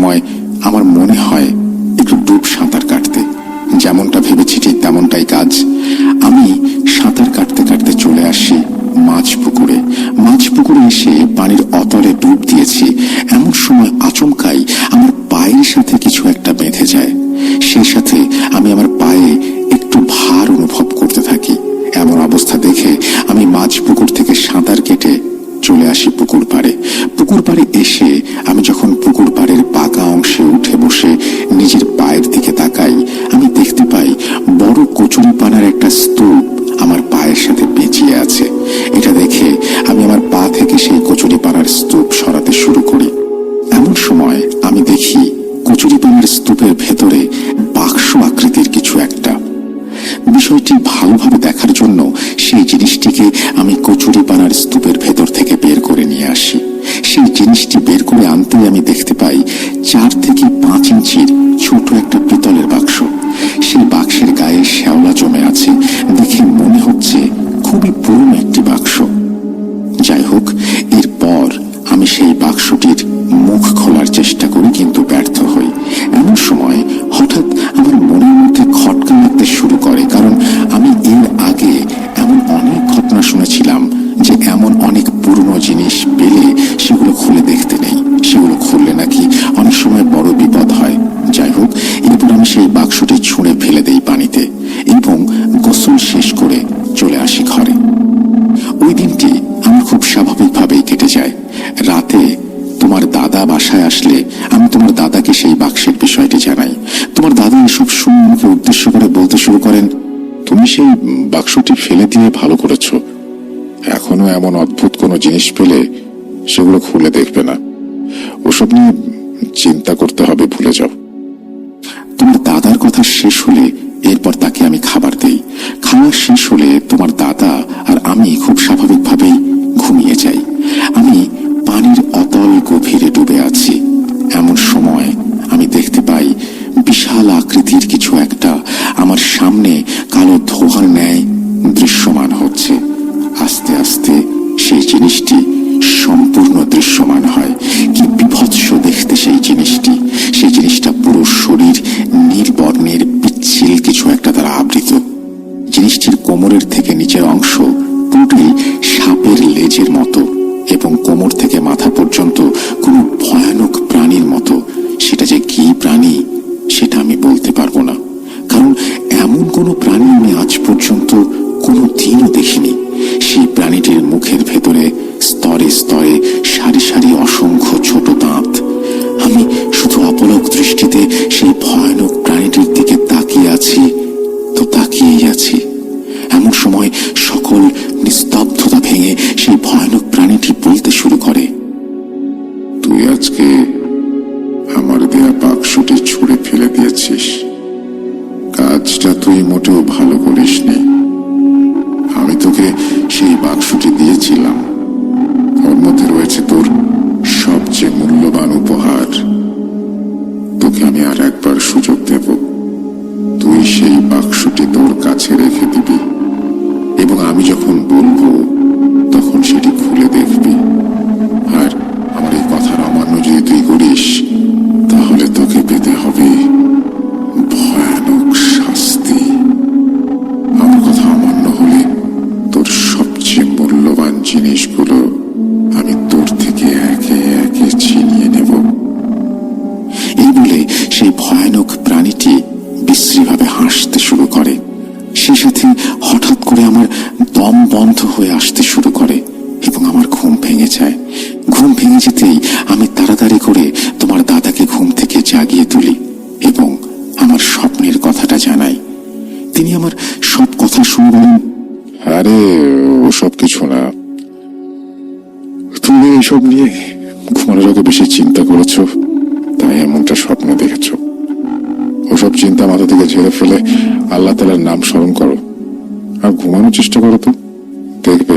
সময় আমার মনে হয় একটু ডুব সাঁতার কাটতে। যেমনটা ভেবেছি ঠিক তেমনটাই কাজ। আমি সাঁতার কাটতে কাটতে চলে আসি মাছ পুকুরে। মাছ পুকুরে এসে পানির অতলে ডুব দিয়েছি। এমন সময় আচমকাই আমার পায়ের সাথে কিছু একটা বেঁধে যায়। সেই সাথে আমি আমার পায়ে একটু ভার অনুভব করতে থাকি। এমন অবস্থা দেখে আমি মাছ পুকুর থেকে সাঁতার কেটে চলে আসি পুকুর পাড়ে। পুকুর পাড়ে আমি দেখি কচুরি পানার স্তূপের ভেতরে বাক্স আকৃতির কিছু একটা। বিষয়টি ভালোভাবে দেখার জন্য সেই জিনিসটিকে আমি কচুরি পানার স্তূপের ভেতর থেকে বের করে নিয়ে আসি। সেই জিনিসটি বের করে আনতেই আমি দেখতে পাই চার থেকে পাঁচ ইঞ্চির ছোট একটা পিতলের বাক্স। সেই বাক্সের গায়ে শ্যাওলা জমে আছে চেষ্টা করি কিন্তু ব্যর্থ বিষয়টি জানাই। তোমার দাদা এসব শুনে উদ্দেশ্য করে বলতে শুরু করেন, তুমি সেই বাক্সটি ফেলে দিয়ে ভালো করেছ। এখনও এমন অদ্ভুত কোনো জিনিস পেলে সেগুলো খুলে দেখবে না। ওসব নিয়ে চিন্তা করতে হবে, ভুলে যাও। তোমার দাদার কথা শেষ হলে এরপর তাকে আমি খাবার দেই। খাওয়া শেষ হলে তোমার দাদা আর আমি খুব স্বাভাবিকভাবেই ঘুমিয়ে যাই। আমি পানির অতল গভীরে ডুবে আছি। এমন সময় আমি দেখতে পাই বিশাল আকৃতির কিছু একটা আমার সামনে কালো ধোয়ার ন্যায় দৃশ্যমান হচ্ছে। আস্তে আস্তে সেই জিনিসটি সম্পূর্ণ দৃশ্যমান হয়। কি বিভৎস দেখতে সেই জিনিসটি। সেই জিনিসটা পুরো শরীর নীল বর্ণের পিচ্ছিল কিছু একটা দ্বারা আবৃত। জিনিসটির কোমরের থেকে নিচের অংশ পুরোটাই সাপের লেজের মতো এবং কোমর থেকে মাথা পর্যন্ত কাজটা তুই মোটেও ভালো করিসনি। আমি তোকে সেই বাক্সটি দিয়েছিলাম। ওর মধ্যে রয়েছে তোর সবচেয়ে মূল্যবান উপহার। তোকে আমি আর একবার সুযোগ দেব। তুই সেই বাক্সটি তোর কাছে রেখে দিবি। এবং আমি যখন বলব, তখন সেটি খুলে দেখবি। আর আমার এই কথার অমান্য যদি তুই করিস, তাহলে তোকে পেতে হবে। ভয়ানক প্রাণীটি বিশ্রীভাবে হাসতে শুরু করে। সে সাথে হঠাৎ করে আমার দম বন্ধ হয়ে আসতে শুরু করে এবং আমার ঘুম ভেঙে যায়। ঘুম ভেঙে যেতেই আমি তাড়াতাড়ি করে তোমার দাদাকে ঘুম থেকে জাগিয়ে তুলি এবং আমার স্বপ্নের কথাটা জানাই। তিনি আমার সব কথা শুনে বলেন আরে ওসব কিছু না। তুমি এইসব নিয়ে ঘুমানোর আগে বেশি চিন্তা করেছ? চিন্তা মাথা থেকে ঝেড়ে ফেলে আল্লাহ তালার নাম স্মরণ করো আর ঘুমানোর চেষ্টা করো তো। দেখবে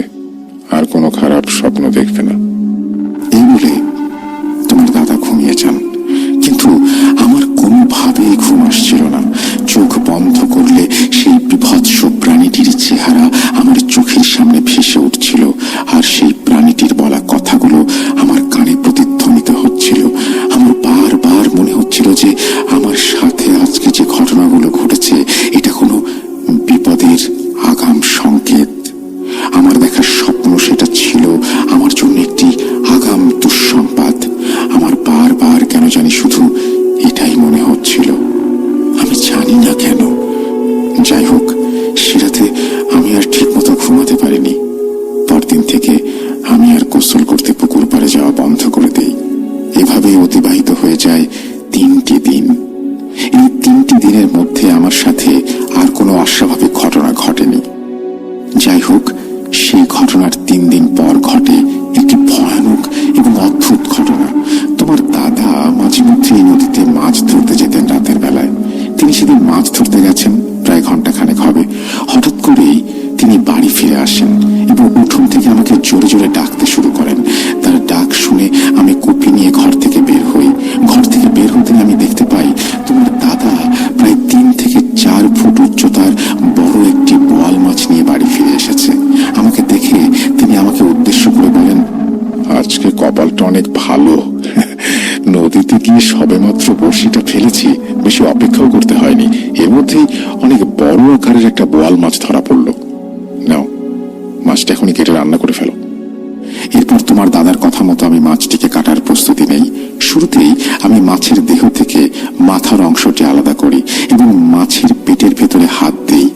মতো আমি মাছটিকে কাটার প্রস্তুতি নেই, শুরুতেই আমি মাছের দেহ থেকে মাথার অংশটি আলাদা করি এবং মাছের পেটের ভেতরে হাত দিই,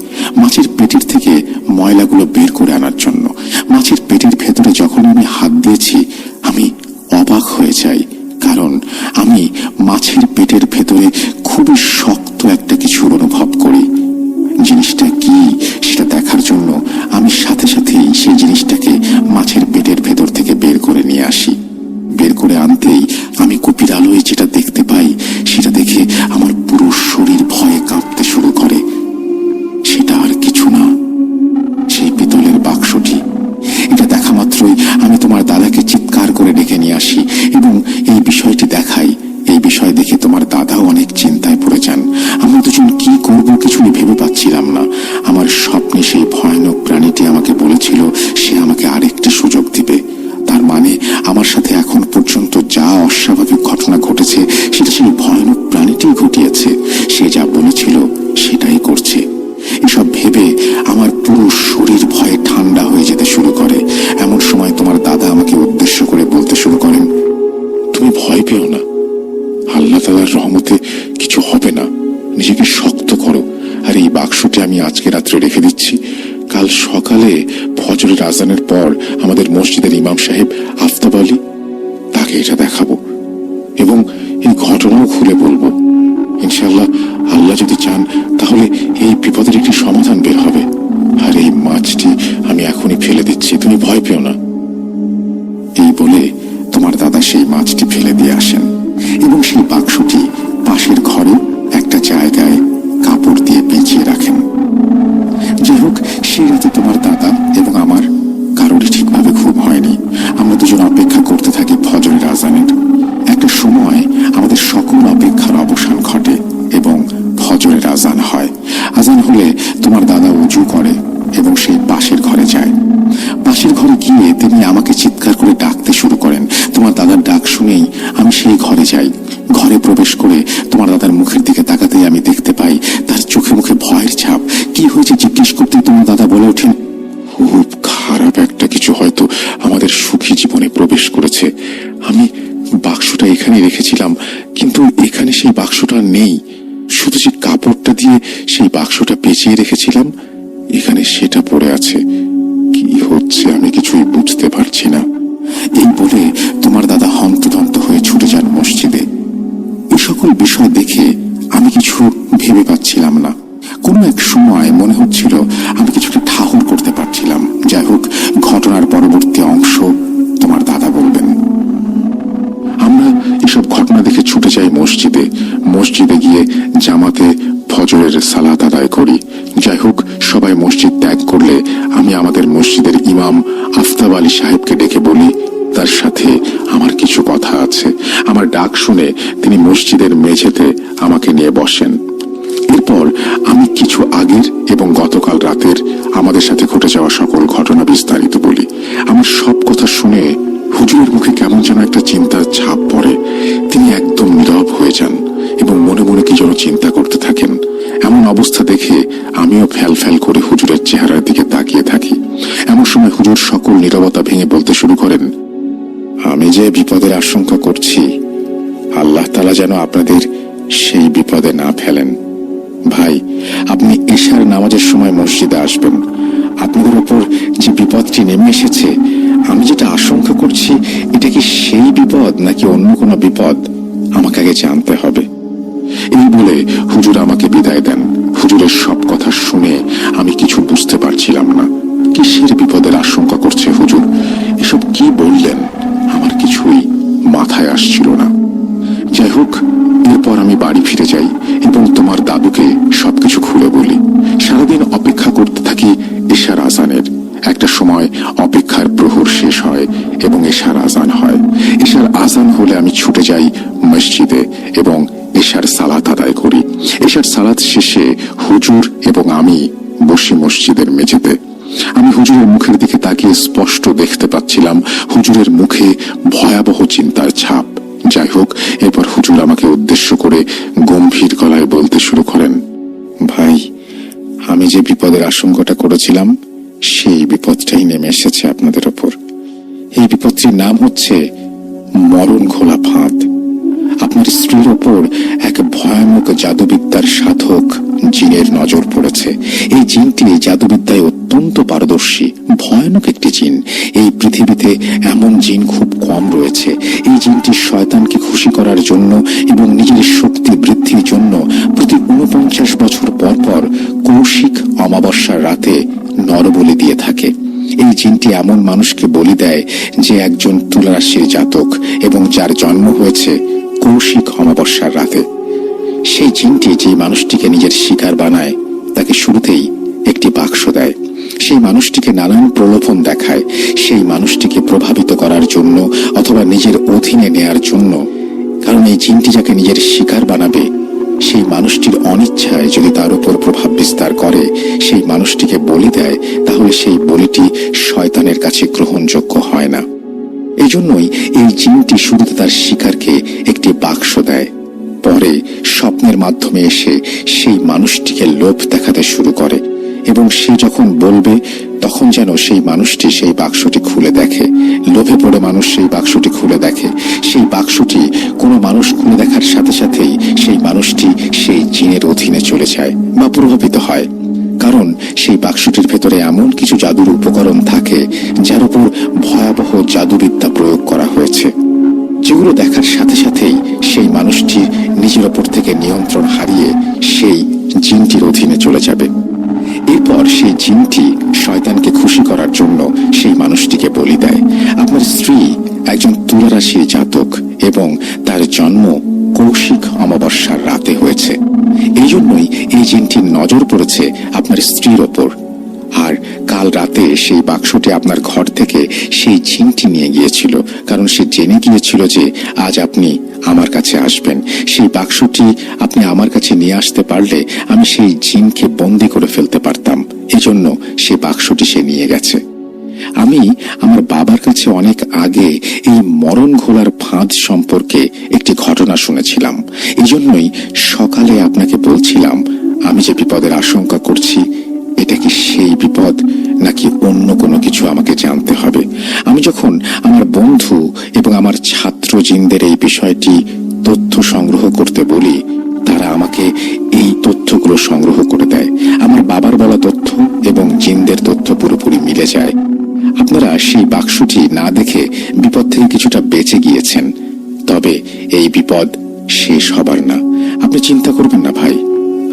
মাছের পেটের থেকে ময়লাগুলো বের করে আনার জন্য। মাছের ভেবে পাচ্ছিলাম না। আমার স্বপ্নে সেই ভয়ানক প্রাণীটি আমাকে বলেছিল, সে আমাকে আরেকটি সুযোগ দিবে। তার মানে আমার সাথে এখন পর্যন্ত যা অস্বাভাবিক সেই মাছটি ফেলে দিয়ে আসেন এবং সেই বাক্সটি পাশের ঘরে একটা জায়গায় কাপড় দিয়ে পেঁচিয়ে রাখেন। যাই হোক, সেই রাতে তোমার দাদা এবং আমার কারোরই ঠিকভাবে ঘুম হয়নি। আমরা দুজন অপেক্ষা করতে থাকি ফজরের আজানের। একটা সময় আমাদের সকল অপেক্ষার অবসান ঘটে এবং ফজরের আজান হয়। আজান হলে তোমার দাদা উজু করে এবং সেই পাশের ঘরে যায়। পাশের ঘরে গিয়ে তিনি আমাকে চিৎকার করে ডাকতে শুরু দাদার আমি সেই ঘরে যাই। ঘরে প্রবেশ করে তোমার দাদার মুখের দিকে তাকাতেই আমি দেখতে পাই তার চোখে মুখে ভয়ের ছাপ। কি হয়েছে জিজ্ঞেস করতেই তোমার দাদা বলে ওঠেন, খুব খারাপ একটা কিছু হয়তো আমাদের সুখী জীবনে প্রবেশ করেছে। আমি বাক্সটা এখানে রেখেছিলাম, কিন্তু এখানে সেই বাক্সটা নেই। শুধু যে কাপড়টা দিয়ে সেই বাক্সটা পেঁচিয়ে রেখেছিলাম, এখানে সেটা পড়ে আছে। কি হচ্ছে আমি কিছুই বুঝতে পারছি না। এই বলে তোমার দাদা হন্তদন্ত সকল বিষয় দেখে আমি কিছু ভেবে পাচ্ছিলাম না। কোনো এক সময় মনে হচ্ছিল আমি কিছুটা ঠাহুর করতে পারছিলাম। যাই হোক, ঘটনার পরবর্তী অংশ তোমার দাদা বলবেন। আমরা এসব ঘটনা দেখে ছুটে যাই মসজিদে। মসজিদে গিয়ে জামাতে ফজরের সালাত আদায় করি। যাই হোক, সবাই মসজিদ ত্যাগ করলে আমি আমাদের মসজিদের ইমাম আফতাব আলী সাহেবকে ডেকে বলি তার সাথে আমার কিছু কথা আছে। আমার ডাক শুনে তিনি মসজিদের মেঝেতে আমাকে নিয়ে বসেন। এরপর আমি কিছু আগের এবং গতকাল রাতের আমাদের সাথে ঘটে যাওয়া সকল ঘটনা বিস্তারিত বলি। আমার সব কথা শুনে হুজুরের মুখে কেমন যেন একটা চিন্তার ছাপ পড়ে। তিনি একদম নীরব হয়ে যান এবং মনে মনে কি যেন চিন্তা করতে থাকেন। এমন অবস্থা দেখে আমিও ফ্যাল ফ্যাল করে হুজুরের চেহারার দিকে তাকিয়ে থাকি। এমন সময় হুজুর সকল নীরবতা ভেঙে বলতে শুরু করেন আমি যে বিপদের আশঙ্কা করছি, আল্লাহ তালা যেন আপনাদের সেই বিপদে না ফেলেন। ভাই, আপনি ঈশার নামাজের সময় মসজিদে আসবেন। আপনাদের উপর যে বিপদটি নেমে এসেছে, আমি যেটা আশঙ্কা করছি, এটা কি সেই বিপদ নাকি অন্য কোনো বিপদ? আমাকে আগে জানতে হবে। এই বলে হুজুর আমাকে বিদায় দেন। হুজুরের সব কথা শুনে আমি কিছু বুঝতে পারছিলাম হুজুর এবং আমি বসি মসজিদের মেঝেতে। আমি হুজুরের মুখের দিকে তাকিয়ে স্পষ্ট দেখতে পাচ্ছিলাম হুজুরের মুখে ভয়াবহ চিন্তার ছাপ। যাই হোক, এরপর হুজুর আমাকে উদ্দেশ্য করে গম্ভীর গলায় বলতে শুরু করেন, ভাই, আমি যে বিপদের আশঙ্কাটা করেছিলাম, সেই বিপদটাই নেমে এসেছে আপনাদের ওপর। এই বিপদটির নাম হচ্ছে মরণ ঘোলা ফাঁদ। আপনার স্ত্রীর ওপর এক ভয়ানক জাদুবিদ্যার সাধক জিনের নজর পড়েছে। এই জিনটি জাদুবিদ্যায় অত্যন্ত পারদর্শী, ভয়ানক একটি জিন। এই পৃথিবীতে এমন জিন খুব কম রয়েছে। এই জিনটি শয়তানকে খুশি করার জন্য এবং নিজের শক্তি বৃদ্ধির জন্য প্রতি উনপঞ্চাশ বছর পর পর কৌশিক অমাবস্যার রাতে নরবলি দিয়ে থাকে। এই জিনটি এমন মানুষকে বলি দেয় যে একজন তুলারাশির জাতক এবং যার জন্ম হয়েছে কৌশিক অমাবস্যার রাতে। সেই জিনটি যে মানুষটিকে নিজের শিকার বানায়, তাকে শুরুতেই একটি বাক্স দেয়। সেই মানুষটিকে নানান প্রলোভন দেখায়। সেই মানুষটিকে প্রভাবিত করার জন্য অথবা নিজের অধীনে নেয়ার জন্য। কারণ এই জিনটি যাকে নিজের শিকার বানাবে, সেই মানুষটির অনিচ্ছায় যদি তার উপর প্রভাব বিস্তার করে, সেই মানুষটিকে বলি দেয়, তাহলে সেই বলিটি শয়তানের কাছে গ্রহণযোগ্য হয় না। এই জন্যই এই জিনটি শুরুতে তার শিকারকে একটি বাক্স দেয়। পরে স্বপ্নের মাধ্যমে এসে সেই মানুষটিকে লোভ দেখাতে শুরু করে এবং সে যখন বলবে, তখন যেন সেই মানুষটি সেই বাক্সটি খুলে দেখে। লোভে পড়ে মানুষ সেই বাক্সটি খুলে দেখে। সেই বাক্সটি কোনো মানুষ খুলে দেখার সাথে সাথেই সেই মানুষটি সেই জিনের অধীনে চলে যায় বা প্রভাবিত হয়। কারণ সেই বাক্সটির ভেতরে এমন কিছু জাদুর উপকরণ থাকে, যার উপর ভয়াবহ জাদুবিদ্যা প্রয়োগ করা হয়েছে। যেগুলো দেখার সাথে সাথেই সেই মানুষটি নিজের ওপর থেকে নিয়ন্ত্রণ হারিয়ে সেই জিনটির অধীনে চলে যাবে। এরপর সেই জিনটি শয়তানকে খুশি করার জন্য সেই মানুষটিকে বলি দেয়, আপনার স্ত্রী একজন তুলারাশির জাতক এবং তার জন্ম কৌশিক অমাবস্যার রাতে হয়েছে। এই জন্যই এই জিনটির নজর পড়েছে আপনার স্ত্রীর ওপর। আর কাল রাতে সেই বাক্সটি আপনার ঘর থেকে সেই ঝিনটি নিয়ে গিয়েছিল, কারণ সে জেনে গিয়েছিল যে আজ আপনি আমার কাছে আসবেন। সেই বাক্সটি আপনি আমার কাছে নিয়ে আসতে পারলে আমি সেই জিনকে বন্দি করে ফেলতে পারতাম। এজন্য সে বাক্সটি সে নিয়ে গেছে। আমি আমার বাবার কাছে অনেক আগে এই মরণ ঘোলার ফাঁদ সম্পর্কে একটি ঘটনা শুনেছিলাম। এই জন্যই সকালে আপনাকে বলছিলাম, আমি যে বিপদের আশঙ্কা করছি, এটা কি সেই বিপদ, নাকি অন্য কোনো কিছু আমাকে জানতে আমি যখন আমার বন্ধু এবং আমার ছাত্র জিনদের এই বিষয়টি তথ্য সংগ্রহ করতে বলি, তারা আমাকে এই তথ্যগুলো সংগ্রহ করে দেয়। আমার বাবার বলা তথ্য এবং জিনদের তথ্য পুরোপুরি মিলে যায়। আপনারা সেই বাক্সটি না দেখে বিপদ থেকে কিছুটা বেঁচে গিয়েছেন। তবে এই বিপদ শেষ হবার না। আপনি চিন্তা করবেন না ভাই।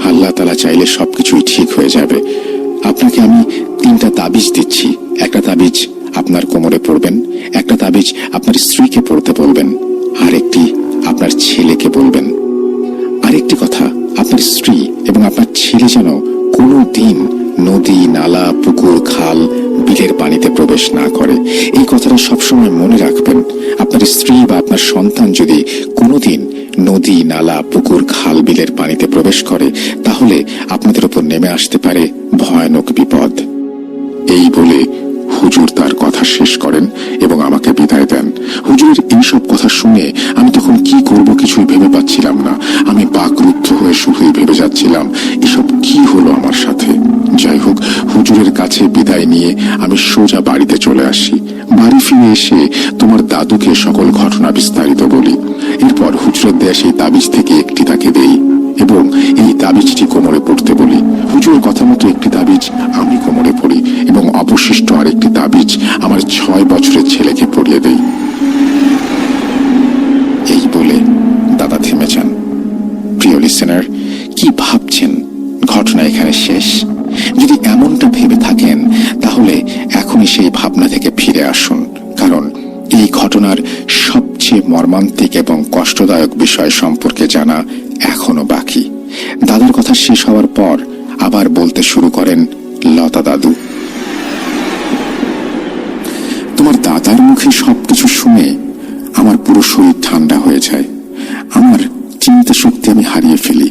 আল্লাহ তালা চাইলে সবকিছুই ঠিক হয়ে যাবে। আপনাকে আমি তিনটা তাবিজ দিচ্ছি। একটা তাবিজ আপনার কোমরে পড়বেন, একটা তাবিজ আপনার স্ত্রীকে পড়তে বলবেন আর একটি আপনার ছেলেকে বলবেন। আরেকটি কথা, আপনার স্ত্রী এবং আপনার ছেলে যেন কোনো দিন নদী, নালা, পুকুর, খাল, বিলের পানিতে প্রবেশ না করে। এই কথাটা সবসময় মনে রাখবেন, আপনার স্ত্রী বা আপনার সন্তান যদি কোনোদিন নদী, নালা, পুকুর, খাল, বিলের পানিতে প্রবেশ করে, তাহলে আপনাদের উপর নেমে আসতে পারে ভয়ানক বিপদ। এই বলে হুজুর তার কথা শেষ করেন এবং আমাকে বিদায় দেন। হুজুরের এইসব কথা শুনে আমি তখন কি করব কিছুই ভেবে পাচ্ছিলাম না। আমি বাকরুদ্ধ হয়ে শুধুই ভেবে যাচ্ছিলাম, এসব কি হলো আমার সাথে? যাই হোক, হুজুরের কাছে বিদায় নিয়ে আমি সোজা বাড়িতে চলে আসি। বাড়ি ফিরে এসে তোমার দাদুকে সকল ঘটনা বিস্তারিত বলি। এরপর হুজুরের দেয়া সেই তাবিজ থেকে একটি তাকে দেই। এবং এই তাবিজটি কোমরে পড়তে বলি। হুজুরের কথা মতো একটি তাবিজ আমি কোমরে পড়ি এবং অবশিষ্ট আরেকটি তাবিজ আমার ছয় বছরের ছেলেকে পড়িয়ে দেই। এই বলে দাদা থেমে যান প্রিয় লিসেনার কি ভাবছেন? ঘটনা এখানে শেষ? যদি এমনটা ভেবে থাকেন, তাহলে এখনই সেই ভাবনা থেকে ফিরে আসুন। কারণ এই ঘটনার সবচেয়ে মর্মান্তিক এবং কষ্টদায়ক বিষয় সম্পর্কে জানা এখনও বাকি। দাদার কথা শেষ হওয়ার পর আবার বলতে শুরু করেন লতা দাদু। তোমার দাদার মুখে সবকিছু শুনে আমার পুরো শরীর ঠান্ডা হয়ে যায়। আমার চিন্তা শক্তি আমি হারিয়ে ফেলি।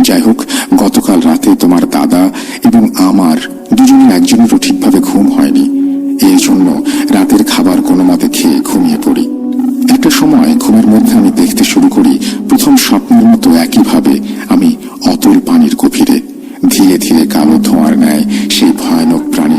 যাই হোক, গতকাল রাতে তোমার দাদা এবং আমার দুজনের একজনেরও ঠিকভাবে ঘুম হয়নি। এর জন্য রাতের খাবার কোনো মতে খেয়ে ঘুমিয়ে পড়ি। একটা সময় ঘুমের মধ্যে আমি দেখতে শুরু করি, প্রথম স্বপ্নের মতো একইভাবে। আমি অতল পানির গভীরে, ধীরে ধীরে কালো ধোঁয়ার ন্যায় সেই ভয়ানক প্রাণীটি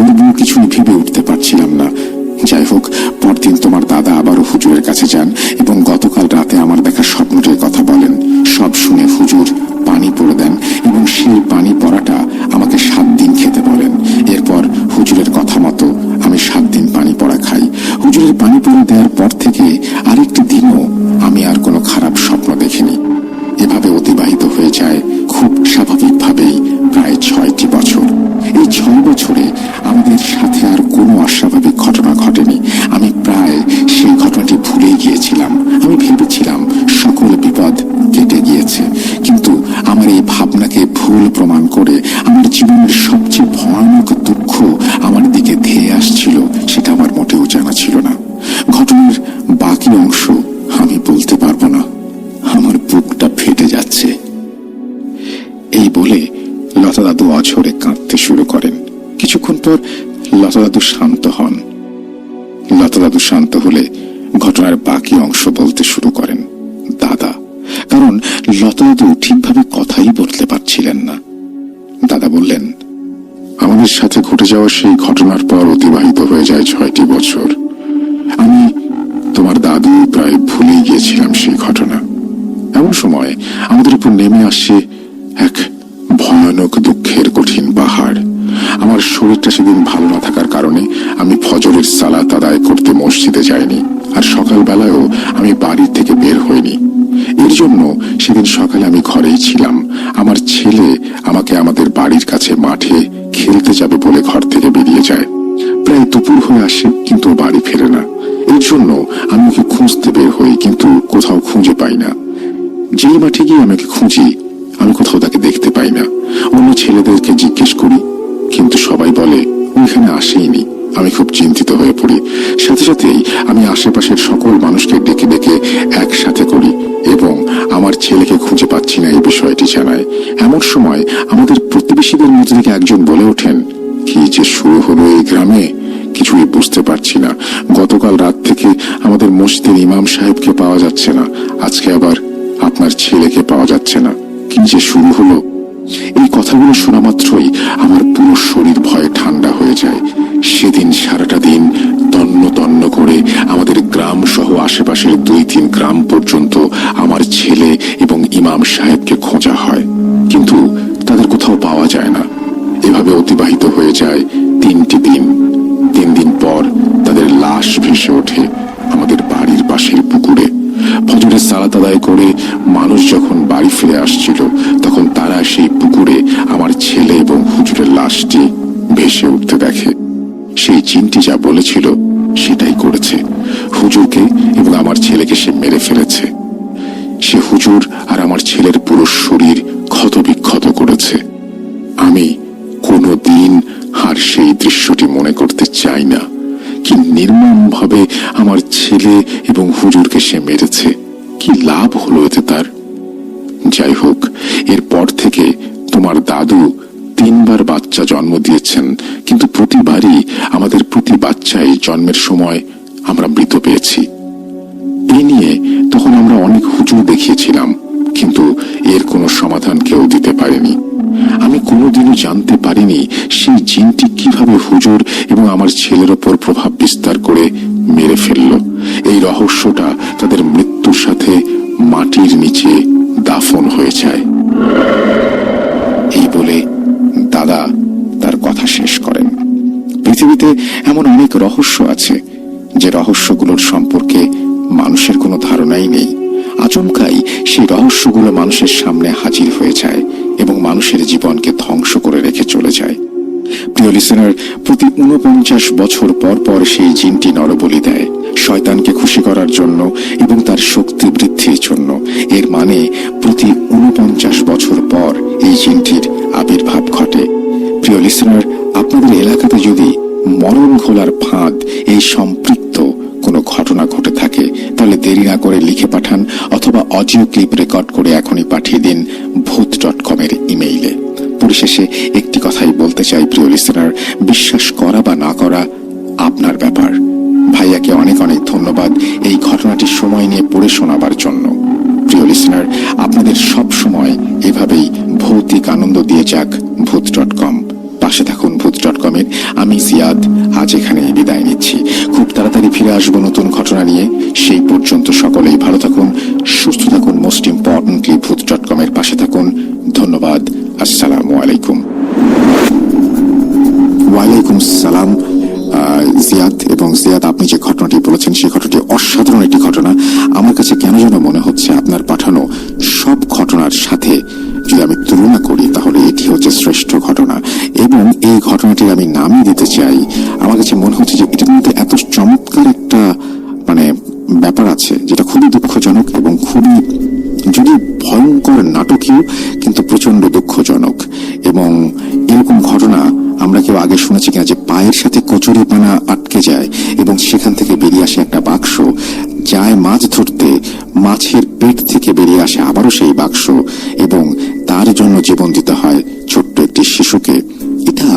করব কিছুই ভেবে উঠতে পারছিলাম না। যাই হোক, পরদিন তোমার দাদা আবারও হুজুরের কাছে যান এবং গতকাল রাতে আমার দেখা স্বপ্নটির কথা বলেন। সব শুনে হুজুর পানি পড়ে দেন এবং সেই পানি পড়াটা আমাকে সাত দিন খেতে বলেন। এরপর হুজুরের কথা মতো আমি সাত দিন পানি পড়া খাই। হুজুরের পানি পড়ে দেওয়ার পর থেকে অংশ আমি বলতে পারব না। আমার বুকটা ফেটে যাচ্ছে। এই বলে লতা দাদু অঝরে কাঁদতে শুরু করেন। কিছুক্ষণ পর লতা দাদু শান্ত হন। লতা দাদু শান্ত হলে ঘটনার বাকি অংশ বলতে শুরু করেন। দাদা, কারণ লতা দাদু ঠিকভাবে কথাই বলতে পারছিলেন না। দাদা বললেন, আমাদের সাথে ঘটে যাওয়া সেই ঘটনার পর অতিবাহিত হয়ে যায় ছয়টি বছর। আমি তোমার দাদু প্রায় ভুলে গিয়েছিলাম সেই ঘটনা। এমন সময় আমাদের উপর নেমে আসছে এক ভয়ানক দুঃখের কঠিন পাহাড়। আমার শরীরটা সেদিন ভালো না থাকার কারণে আমি ফজরের সালাত আদায় করতে মসজিদে যাইনি আর সকালবেলায়ও আমি বাড়ির থেকে বের হইনি। এর জন্য সেদিন সকালে আমি ঘরেই ছিলাম। আমার ছেলে আমাকে আমাদের বাড়ির কাছে মাঠে খেলতে যাবে বলে ঘর থেকে বেরিয়ে যায়। প্রায় দুপুর হয়ে আসে, কিন্তু বাড়ি ফেরে না। এর জন্য আমি ওকে খুঁজতে বের হই, কিন্তু কোথাও খুঁজে পাই না। যেই মাঠে গিয়ে আমাকে খুঁজি, আমি কোথাও তাকে দেখতে পাই না। অন্য ছেলেদেরকে জিজ্ঞেস করি, কিন্তু সবাই বলে, ওইখানে আসেইনি। আমি খুব চিন্তিত হয়ে পড়ি। সাথে সাথেই আমি আশেপাশের সকল মানুষকে ডেকে ডেকে একসাথে করি এবং আমার ছেলেকে খুঁজে পাচ্ছি না, এই বিষয়টি জানায় এমন সময় আমাদের প্রতিবেশীদের মধ্যে থেকে একজন বলে ওঠেন, কি যে শুরু হলো এই গ্রামে? কিছুই বুঝতে পারছি না। গতকাল রাত থেকে আমাদের মসজিদের ইমাম সাহেবকে পাওয়া যাচ্ছে না। আজকে আবার আপনার ছেলেকে পাওয়া যাচ্ছে না। কি যে শুরু হলো? এই কথাগুলো শোনা মাত্রই আমার পুরো শরীর ভয়ে ঠান্ডা হয়ে যায়। সেদিন সারাটা দিন তন্ন তন্ন করে আমাদের গ্রাম সহ আশেপাশের দুই তিন গ্রাম পর্যন্ত আমার ছেলে এবং ইমাম সাহেবকে খোঁজা হয়। কিন্তু তাদের কোথাও পাওয়া যায় না। এভাবে অতিবাহিত হয়ে যায় আদায় করে মানুষ যখন বাড়ি ফিরে আসছিল, তখন তারা সেই পুকুরে আমার ছেলে এবং হুজুরের লাশটি ভেসে উঠতে দেখে। সেই চিনটি যা বলেছিল, সেটাই করেছে। হুজুরকে এবং আমার ছেলেকে সে মেরে ফেলেছে। সে হুজুর আর আমার ছেলের পুরো শরীর ক্ষতবিক্ষত করেছে। আমি কোনো দিন আর সেই দৃশ্যটি মনে করতে চাই না, কি নির্মমভাবে আমার ছেলে এবং হুজুরকে সে মেরেছে। কি লাভ হলো এতে তার? যাই হোক এরপর থেকে তোমার দাদু তিনবার বাচ্চা জন্ম দিয়েছেন, কিন্তু প্রতিবারই আমাদের প্রতি বাচ্চাই জন্মের সময় আমরা মৃত পেয়েছি। এই নিয়ে তখন আমরা অনেক হুজুর দেখিয়েছিলাম, কিন্তু এর কোনো সমাধান কেউ দিতে পারেনি। আমি কোনোদিনও জানতে পারিনি সেই জিনটি কীভাবে হুজুর এবং আমার ছেলের ওপর প্রভাব বিস্তার করে মেরে ফেলল। এই রহস্যটা তাদের মৃত্যুর সাথে মাটির নিচে দাফন হয়ে যায়। এই বলে দাদা তার কথা শেষ করেন। পৃথিবীতে এমন অনেক রহস্য আছে, যে রহস্যগুলোর সম্পর্কে মানুষের কোনো ধারণাই নেই। আচমকাই সেই রহস্যগুলো মানুষের সামনে হাজির হয়ে যায় এবং মানুষের জীবনকে ধ্বংস করে রেখে চলে যায়। প্রিয় লিসেনার প্রতি উনপঞ্চাশ বছর পর পর সেই জিনটি নরবলি দেয়। শয়তানকে খুশি করার জন্য এবং তার শক্তি বৃদ্ধির জন্য। এর মানে প্রতি উনপঞ্চাশ বছর পর এই জিনটির আবির্ভাব ঘটে। প্রিয় লিসেনার আপনাদের এলাকাতে যদি মরণ ঘোলার ফাঁদ, এই সম্পৃক্ত কোনো ঘটনা ঘটে থাকে, তাহলে দেরি না করে লিখে পাঠান অথবা অডিও ক্লিপ রেকর্ড করে এখনই পাঠিয়ে দিন ভূত ডট কমের ইমেইলে পরিশেষে একটি কথাই বলতে চাই, প্রিয় লিসেনার বিশ্বাস করা বা না করা আপনার ব্যাপার। ভাইয়াকে অনেক অনেক ধন্যবাদ এই ঘটনাটি সময় নিয়ে পড়ে শোনাবার জন্য। প্রিয় লিসেনার আপনাদের সব সময় এভাবেই ভৌতিক আনন্দ দিয়ে যাক ভূত ডট কম। পাশে থাকুন ভূত ডট কমের। আমি জিয়াদ, আজ এখানে বিদায় নিচ্ছি। খুব তাড়াতাড়ি ফিরে আসব নতুন ঘটনা নিয়ে। সেই পর্যন্ত সকলেই ভালো থাকুন, সুস্থ থাকুন মোস্ট ইম্পর্টেন্টলি ভূত ডট কমের পাশে থাকুন। ধন্যবাদ। আসসালামু আলাইকুম। ওয়ালাইকুম সালাম জিয়াদ এবং জিয়াদ, আপনি যে ঘটনাটি বলেছেন, সেই ঘটনাটি অসাধারণ একটি ঘটনা। আমার কাছে কেন যেন মনে হচ্ছে আপনার পাঠানো সব ঘটনার সাথে যদি আমি তুলনা করি, তাহলে এটি হচ্ছে শ্রেষ্ঠ ঘটনা। এবং এই ঘটনাটির আমি নামই দিতে চাই। আমার কাছে মনে হচ্ছে যে এটার মধ্যে এত চমৎকার একটা মানে ব্যাপার আছে, যেটা খুবই দুঃখজনক এবং খুবই যদি ভয়ঙ্কর নাটকীয়, কিন্তু প্রচণ্ড দুঃখজনক। এবং এরকম ঘটনা আমরা কেউ আগে শুনেছি কিনা যে পায়ের সাথে কচুরি পানা আটকে যায় এবং সেখান থেকে বেরিয়ে আসে একটা বাক্স, যায় মাছ ধরতে, মাছের পেট থেকে বেরিয়ে আসে আবারও সেই বাক্স এবং তার জন্য জীবন দিতে হয় ছোট্ট একটি শিশুকে। এটা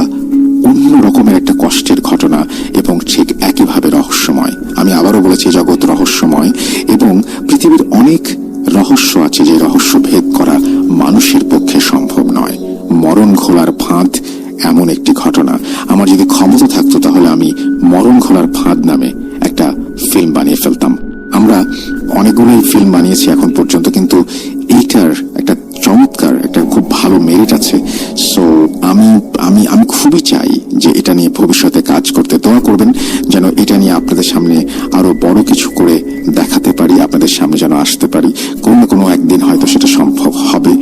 অন্য রকমের একটা কষ্টের ঘটনা এবং ঠিক একইভাবে রহস্যময়। আমি আবারও বলেছি, জগৎ রহস্যময় এবং পৃথিবীর অনেক রহস্য আছে যে রহস্য ভেদ করা মানুষের পক্ষে সম্ভব নয়। মরণ ঘোলার ফাঁদ এমন একটি ঘটনা। আমার যদি ক্ষমতা থাকতো তাহলে আমি মরণ ঘোলার ফাঁদ নামে একটা ফিল্ম বানিয়ে ফেলতাম। আমরা অনেকগুলোই ফিল্ম বানিয়েছি এখন পর্যন্ত, কিন্তু এইটার একটা চমৎকার, একটা খুব ভালো মেরিট আছে। সো আমি আমি আমি খুবই চাই যে এটা নিয়ে ভবিষ্যতে কাজ করতে। দোয়া করবেন যেন এটা নিয়ে আপনাদের সামনে আরও বড় কিছু করে দেখাতে পারি, আপনাদের সামনে যেন আসতে পারি। একদিন হয়তো সেটা সম্ভব হবে।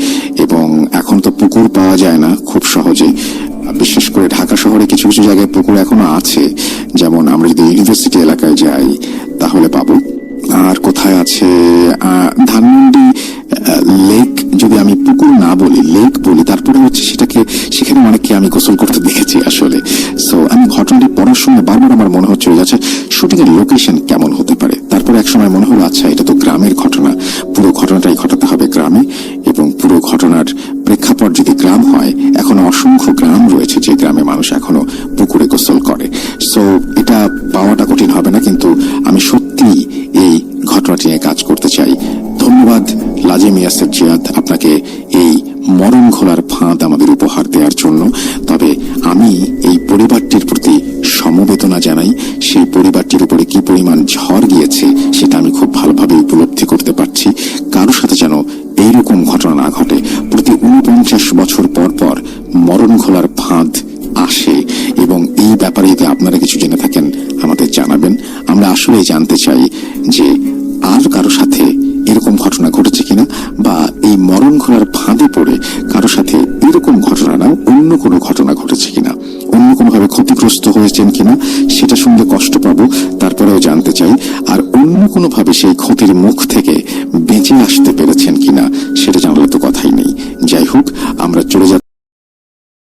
এবং এখন তো পুকুর পাওয়া যায় না খুব সহজেই বিশেষ করে ঢাকা শহরে কিছু কিছু জায়গায় পুকুর এখনও আছে। যেমন আমরা যদি ইউনিভার্সিটি এলাকায় যাই, তাহলে পাবো। আর কোথায় আছে? ধানমন্ডি লেক যদি আমি পুকুর না বলি, লেক বলি, তারপরে হচ্ছে সেটাকে সেখানে অনেককে আমি গোসল করতে দেখেছি আসলে। সো আমি ঘটনাটি পড়ার সময় বারবার আমার মনে হচ্ছে যে আচ্ছা শুটিং এর লোকেশন কেমন তারপরে এক সময় মনে হলো আচ্ছা এটা তো গ্রামের ঘটনা। পুরো ঘটনাটাই ঘটাতে হবে গ্রামে এবং পুরো ঘটনার প্রেক্ষাপট যদি গ্রাম হয়, এখন অসংখ্য গ্রাম রয়েছে যে গ্রামে মানুষ এখনও পুকুরে গোসল করে। সো এটা পাওয়াটা কঠিন হবে না, কিন্তু আমি সত্যি এই ঘটনাটি নিয়ে কাজ করতে চাই। ধন্যবাদ, লাজিম ইয়াসের জিয়াদ, আপনাকে এই মরণ ঘোলার ফাঁদ আমাদের উপহার দেওয়ার জন্য। তবে আমি এই পরিবারটির প্রতি সমবেদনা জানাই সেই পরিবারটির উপরে কি পরিমাণ ঝড় গিয়েছে সেটা আমি খুব ভালোভাবে উপলব্ধি করতে পারছি। কারোর সাথে যেন এইরকম ঘটনা না ঘটে। প্রতি উনপঞ্চাশ বছর পর পর মরণ ঘোলার ফাঁদ আসে এবং এই ব্যাপারে যদি আপনারা কিছু জেনে থাকেন, আমাদের জানাবেন। আমরা আসলেই জানতে চাই যে আর কারও সাথে এরকম ঘটনা ঘটেছে কিনা বা এই মরণ ঘোলার ফাঁদে পড়ে কারও সাথে এরকম ঘটনা না, অন্য কোনো ঘটনা ঘটেছে কিনা। অন্য কোনোভাবে ক্ষতিগ্রস্ত হয়েছেন কিনা সেটা শুনলে কষ্ট পাবো, তারপরেও জানতে চাই, আর অন্য কোনোভাবে সেই ক্ষতির মুখ থেকে বেঁচে আসতে পেরেছেন কিনা সেটা জানলে তো কথাই নেই। যাই হোক, আমরা চলে যাচ্ছি